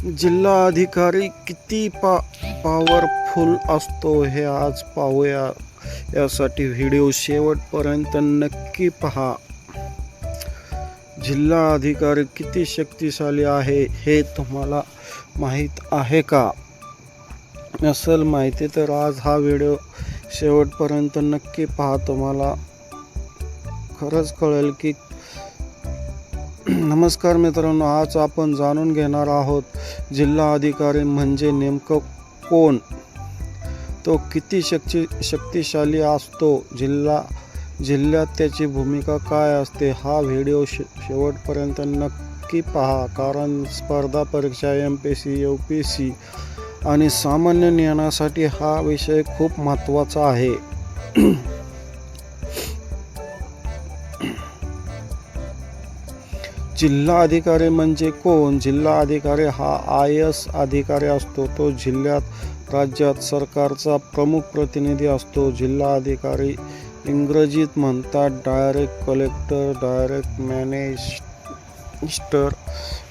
जिल्हा अधिकारी किती पा पॉवरफुल असतो हे आज पाहूया. यासाठी व्हिडिओ शेवटपर्यंत नक्की पहा. जिल्हा अधिकारी किती शक्तिशाली आहे हे तुम्हाला माहीत आहे का? नसेल माहिती तर आज हा व्हिडिओ शेवटपर्यंत नक्की पहा. तुम्हाला खरंच कळेल की नमस्कार मित्रांनो आज आपण जाणून घेणार आहोत जिल्हा अधिकारी म्हणजे नेमकं कोण? तो किती शक्ती शक्तिशाली असतो? जिल्हा जिल्ह्यात त्याची भूमिका काय असते? हा व्हिडिओ शे शेवटपर्यंत नक्की पहा कारण स्पर्धा परीक्षा M P C U P C आणि सामान्य ज्ञानासाठी हा विषय खूप महत्त्वाचा आहे. जिल्हा अधिकारी म्हणजे कोण? जिल्हा अधिकारी हा आय एस अधिकारी असतो. तो जिल्ह्यात राज्यात सरकारचा प्रमुख प्रतिनिधी असतो. जिल्हा अधिकारी इंग्रजीत म्हणतात direct collector direct manager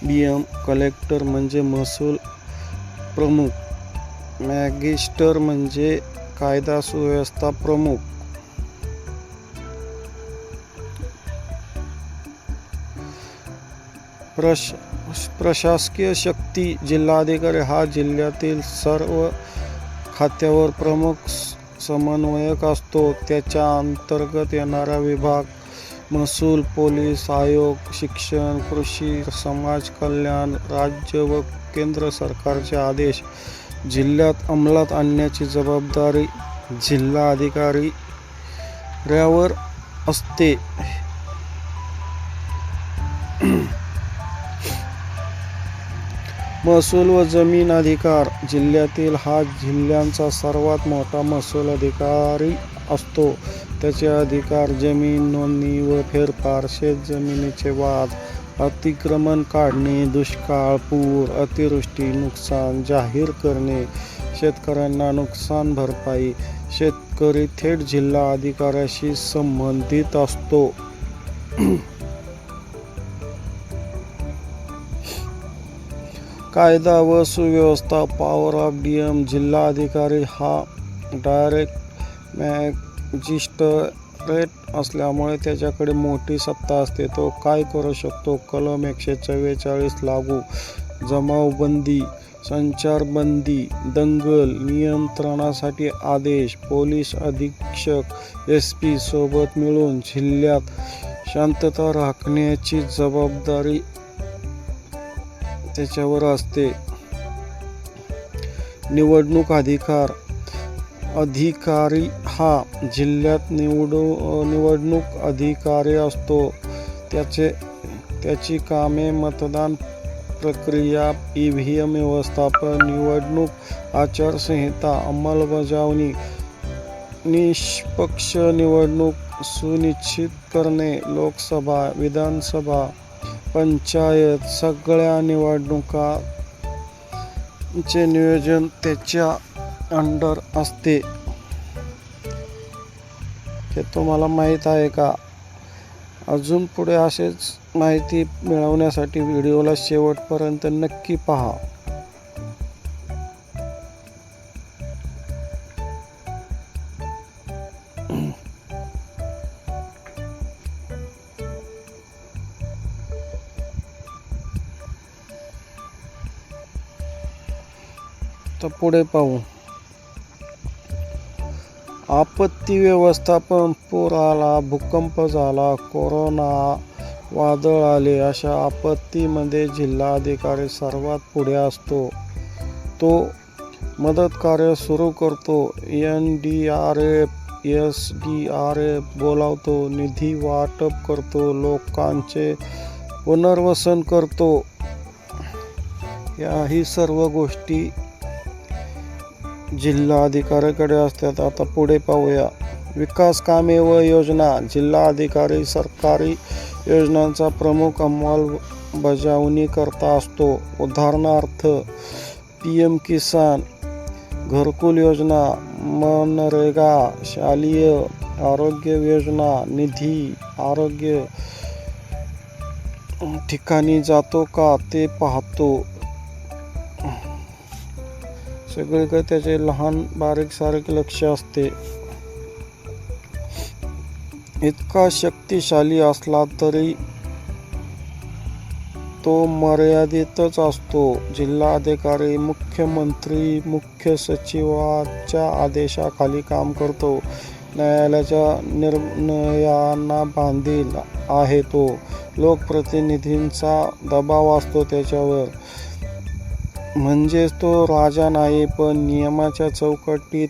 B M collector म्हणजे महसूल प्रमुख मॅगिस्टर म्हणजे कायदा सुव्यवस्था प्रमुख. प्रश प्रशासकीय शक्ती जिल्हाधिकारी हा जिल्ह्यातील सर्व खात्यावर प्रमुख समन्वयक असतो. त्याच्या अंतर्गत येणारा विभाग महसूल पोलीस आयोग शिक्षण कृषी समाज कल्याण राज्य व केंद्र सरकारचे आदेश जिल्ह्यात अंमलात आणण्याची जबाबदारी जिल्हा अधिकारी यावर असते. महसूल व जमीन अधिकार. जिल्ह्यातील हा जिल्ह्यांचा सर्वात मोठा महसूल अधिकारी असतो. त्याचे अधिकार जमीन नोंदणी व फेरफार शेत जमिनीचे वाद अतिक्रमण काढणे दुष्काळ पूर अतिवृष्टी नुकसान जाहीर करणे शेतकऱ्यांना नुकसान भरपाई शेतकरी थेट जिल्हा अधिकाऱ्याशी संबंधित असतो. कायदा व सुव्यवस्था पॉवर ऑफ डी एम जिल्हाधिकारी हा डायरेक्ट मॅजिस्ट्रेट असल्यामुळे त्याच्याकडे मोठी सत्ता असते. तो काय करू शकतो? कलम एकशे चव्वेचाळीस लागू. जमावबंदी संचारबंदी दंगल नियंत्रणासाठी आदेश. पोलीस अधीक्षक एस पी सोबत मिळून जिल्ह्यात शांतता राखण्याची जबाबदारी त्याच्यावर असते. निवडणूक अधिकार अधिकारी हा जिल्ह्यात निवडू निवडणूक अधिकारी असतो. त्याचे त्याची कामे मतदान प्रक्रिया ई व्ही एम व्यवस्थापन निवडणूक आचारसंहिता अंमलबजावणी निष्पक्ष निवडणूक सुनिश्चित करणे लोकसभा विधानसभा पंचायत सगळ्या निवडणुकांचे नियोजन त्याच्या अंडर असते. हे तुम्हाला माहीत आहे का? अजून पुढे असेच माहिती मिळवण्यासाठी व्हिडिओला शेवटपर्यंत नक्की पहा. तर पुढे पाहू. आपत्ती व्यवस्थापन पूर आला भूकंप झाला कोरोना वादळ आले अशा आपत्तीमध्ये जिल्हाधिकारी सर्वात पुढे असतो. तो मदत कार्य सुरू करतो. N D R F S D R F बोलावतो निधी वाटप करतो लोकांचे पुनर्वसन करतो. याही सर्व गोष्टी जिल्हा अधिकाऱ्याकडे असतात. आता पुढे पाहूया. विकास कामे व योजना. जिल्हा अधिकारी सरकारी योजनांचा प्रमुख अंमलबजावणी करता असतो. उदाहरणार्थ पी एम किसान घरकुल योजना मनरेगा शालेय आरोग्य योजना निधी आरोग्य ठिकाणी जातो का ते पाहतो. सगळीकडे त्याचे लहान बारीक सारीक लक्ष असते. इतका शक्तिशाली असला तरी तो मर्यादितच असतो. जिल्हाधिकारी मुख्यमंत्री मुख्य सचिवाच्या आदेशाखाली काम करतो. न्यायालयाच्या निर्णयांना बांधील आहे तो. लोकप्रतिनिधींचा दबाव असतो त्याच्यावर. म्हणजेच तो राजा नाही पण नियमाच्या चौकटीत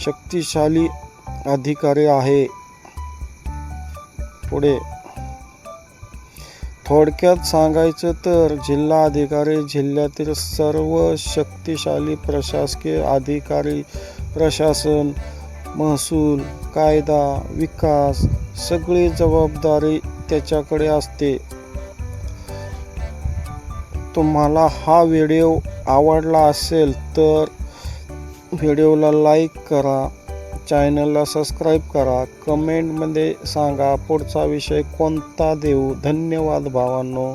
शक्तिशाली अधिकारी आहे. पुढे. थोडक्यात सांगायचं तर जिल्हा अधिकारी जिल्ह्यातील सर्व शक्तिशाली प्रशासकीय अधिकारी प्रशासन महसूल कायदा विकास सगळी जबाबदारी त्याच्याकडे असते. तुम्हाला हा व्हिडिओ आवडला असेल तर व्हिडिओला लाईक करा चॅनलला सबस्क्राईब करा कमेंटमध्ये सांगा पुढचा विषय कोणता देऊ. धन्यवाद भावांनो.